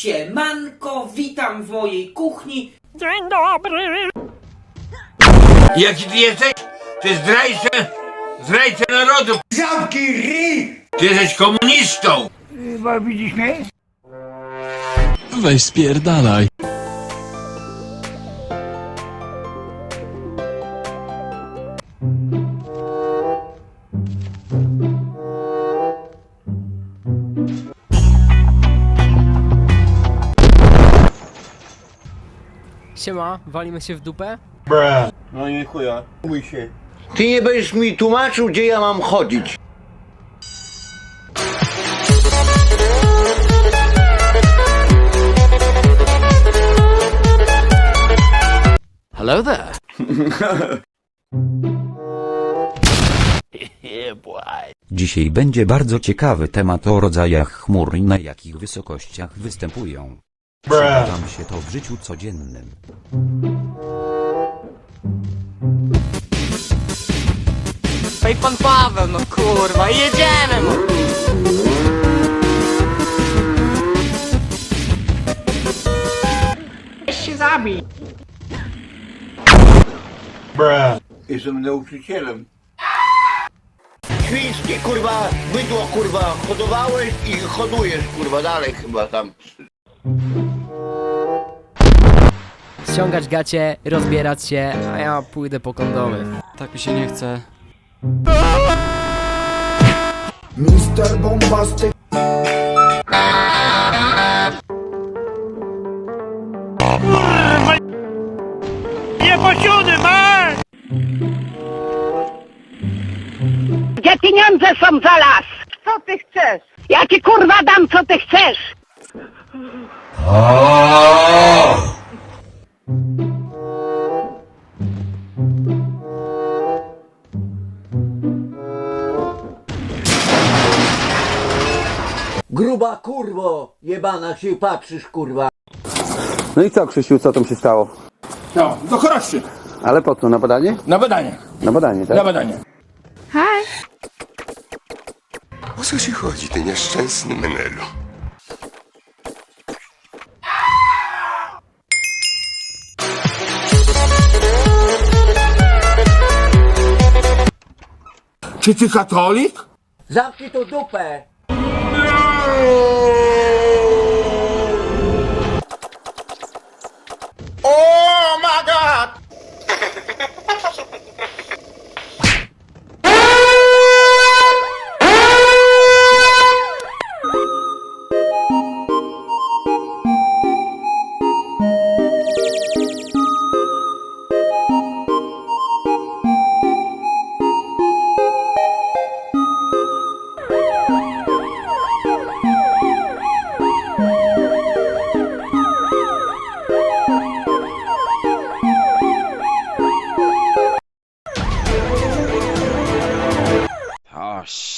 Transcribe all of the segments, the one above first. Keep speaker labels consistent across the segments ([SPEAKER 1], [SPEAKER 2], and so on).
[SPEAKER 1] Siemanko, witam w mojej kuchni.
[SPEAKER 2] Jaki ty jesteś? Ty zdrajcę, zdrajcę narodu.
[SPEAKER 3] Zamknij ryj!
[SPEAKER 2] Ty jesteś komunistą.
[SPEAKER 4] Weź spierdalaj.
[SPEAKER 5] Siema, walimy się w dupę?
[SPEAKER 3] No nie chuja, mój się. Ty nie będziesz mi tłumaczył, gdzie ja mam chodzić.
[SPEAKER 5] Hello there.
[SPEAKER 6] Dzisiaj będzie bardzo ciekawy temat o rodzajach chmur i na jakich wysokościach występują. Przyda się to w życiu codziennym.
[SPEAKER 5] Ej, pan Paweł, no kurwa, jedziemy mu!
[SPEAKER 3] Jestem nauczycielem. Świńskie kurwa, bydło kurwa, hodowałeś i hodujesz kurwa dalej chyba tam.
[SPEAKER 5] Ściągać gacie, rozbierać się, a ja pójdę po kondomy.
[SPEAKER 4] Tak mi się nie chce.
[SPEAKER 7] Mister Bombastic
[SPEAKER 8] Gdzie pieniądze są za las? Co ty chcesz? Ja ci kurwa dam, co ty chcesz.
[SPEAKER 3] Gruba kurwo, jebana się patrzysz kurwa.
[SPEAKER 9] No i co, Krzysiu, co tam się stało?
[SPEAKER 2] No, do choroszy.
[SPEAKER 9] Ale po co, na badanie?
[SPEAKER 2] Na badanie,
[SPEAKER 9] Na badanie, tak?
[SPEAKER 2] na badanie.
[SPEAKER 10] O co ci chodzi, ty nieszczęsny Menelu?
[SPEAKER 2] Czy ty katolik?
[SPEAKER 3] Zamknij to dupę.
[SPEAKER 10] Brasil!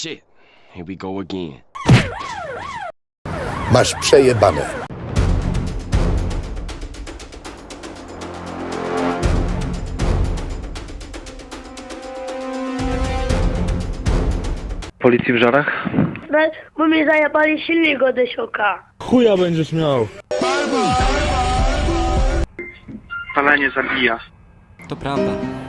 [SPEAKER 10] Shit, here we go again.
[SPEAKER 7] Masz przejebane.
[SPEAKER 9] Policji w żarach?
[SPEAKER 8] Bo mi zajebali silnik od desioka.
[SPEAKER 4] Chuja będziesz miał.
[SPEAKER 9] Palenie zabija.
[SPEAKER 4] To prawda.